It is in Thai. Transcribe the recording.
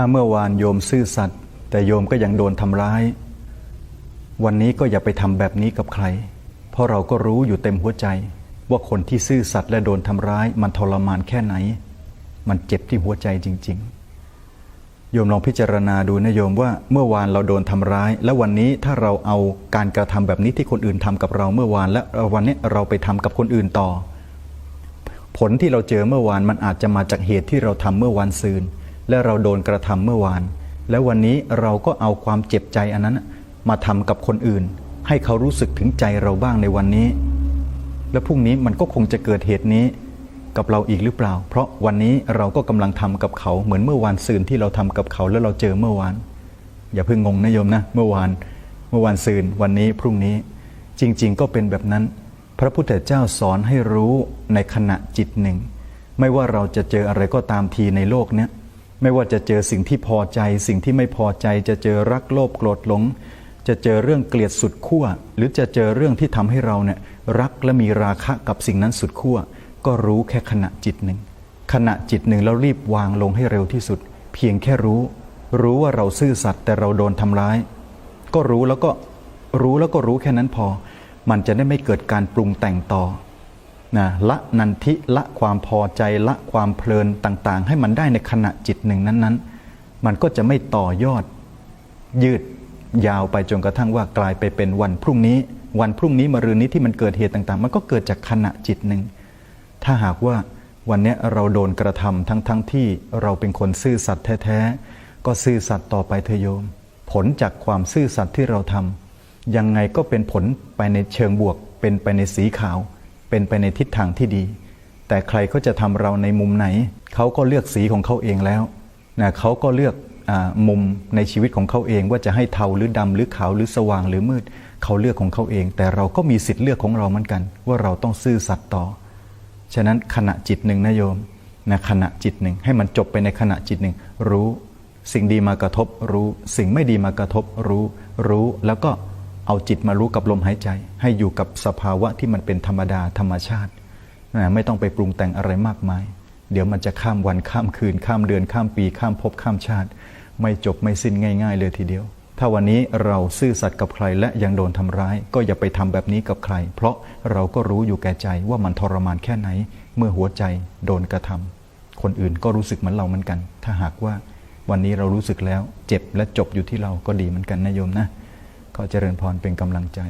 ถ้าเมื่อวานโยมซื่อสัตย์แต่โยมก็ยังโดนทำร้าย วันนี้ก็อย่าไปทำแบบนี้กับใคร เพราะเราก็รู้อยู่เต็มหัวใจ ว่าคนที่ซื่อสัตย์และโดนทำร้าย มันทรมานแค่ไหน มันเจ็บที่หัวใจจริง ๆ โยมลองพิจารณาดูนะโยมว่าเมื่อวานเราโดนทำร้าย แล้ววันนี้ถ้าเราเอาการกระทำแบบนี้ที่คนอื่นทำกับเราเมื่อวานและวันนี้เราไปทำกับคนอื่นต่อ ผลที่เราเจอเมื่อวานมันอาจจะมาจากเหตุที่เราทำเมื่อวานซืน และเราโดนกระทำเมื่อวาน แล้ววันนี้เราก็เอาความเจ็บใจอันนั้นมาทำกับคนอื่น ให้เขารู้สึกถึงใจเราบ้างในวันนี้ และพรุ่งนี้มันก็คงจะเกิดเหตุนี้ กับเราอีกหรือเปล่า เพราะวันนี้เราก็กำลังทำกับเขาเหมือนเมื่อวานซืนที่เราทำกับเขาแล้วเราเจอเมื่อวาน อย่าเพิ่งงงนะโยมนะ เมื่อวาน เมื่อวานซืนวันนี้พรุ่งนี้ จริง ๆ ก็เป็นแบบนั้น พระพุทธเจ้าสอนให้รู้ในขณะจิตหนึ่ง ไม่ว่าเราจะเจออะไรก็ตามทีในโลกเนี้ย ไม่ว่าจะเจอสิ่งที่พอใจสิ่งที่ไม่พอใจ จะเจอรักโลภโกรธหลง จะเจอเรื่องเกลียดสุดขั้วหรือจะเจอเรื่องที่ทำให้เราเนี่ยรักและมีราคะกับสิ่งนั้นสุดขั้วก็รู้แค่ขณะจิตหนึ่งขณะจิตหนึ่งแล้วรีบวางลงให้เร็วที่สุด เพียงแค่รู้ รู้ว่าเราซื่อสัตย์แต่เราโดนทำร้าย ก็รู้แล้วก็รู้แล้วก็รู้แค่นั้นพอ มันจะได้ไม่เกิดการปรุงแต่งต่อ นะละนันทิละความพอใจละความเพลินต่างๆ ให้มันได้ในขณะจิตหนึ่งนั้นๆ มันก็จะไม่ต่อยอดยืดยาวไปจนกระทั่งว่ากลายไปเป็นวันพรุ่งนี้ วันพรุ่งนี้มรืนนี้ที่มันเกิดเหตุต่างๆ มันก็เกิดจากขณะจิตหนึ่ง ถ้าหากว่าวันนี้เราโดนกระทำทั้งๆทที่เราเป็นคนซื่อสัตย์แท้ๆก็ซื่อสัตย์ต่อไปเถอะโยม ผลจากความซื่อสัตย์ที่เราทำยังไงก็เป็นผลไปในเชิงบวกเป็นไปในสีขาว เป็นไปในทิศทางที่ดี แต่ใครเขาจะทำเราในมุมไหน เขาก็เลือกสีของเขาเองแล้วนะเขาก็เลือกอมุมในชีวิตของเขาเอง ว่าจะให้เทาหรือดำหรือขาวหรือสว่างหรือมืด เขาเลือกของเขาเอง แต่เราก็มีสิทธิ์เลือกของเราเหมือนกัน ว่าเราต้องซื่อสัตย์ต่อ ฉะนั้นขณะจิตหนึ่งนะโยมนะขณะจิตหนึ่งให้มันจบไปในขณะจิตหนึ่งรู้ สิ่งดีมากระทบรู้ สิ่งไม่ดีมากระทบรู้ รู้แล้วก็ เอาจิตมารู้กับลมหายใจ ให้อยู่กับสภาวะที่มันเป็นธรรมดาธรรมชาตินะไม่ต้องไปปรุงแต่งอะไรมากมาย เดี๋ยวมันจะข้ามวันข้ามคืน ข้ามเดือนข้ามปี ข้ามภพข้ามชาติ ไม่จบไม่สิ้นง่าย ๆ เลยทีเดียว ถ้าวันนี้เราซื่อสัตย์กับใครและยังโดนทำร้าย ก็อย่าไปทำแบบนี้กับใคร เพราะเราก็รู้อยู่แก่ใจว่ามันทรมานแค่ไหน เมื่อหัวใจโดนกระทำคนอื่นก็รู้สึกเหมือนเราเหมือนกัน ถ้าหากว่าวันนี้เรารู้สึกแล้วเจ็บและจบอยู่ที่เราก็ดีเหมือนกันนะโยมนะ ขอเจริญพรเป็นกำลังใจ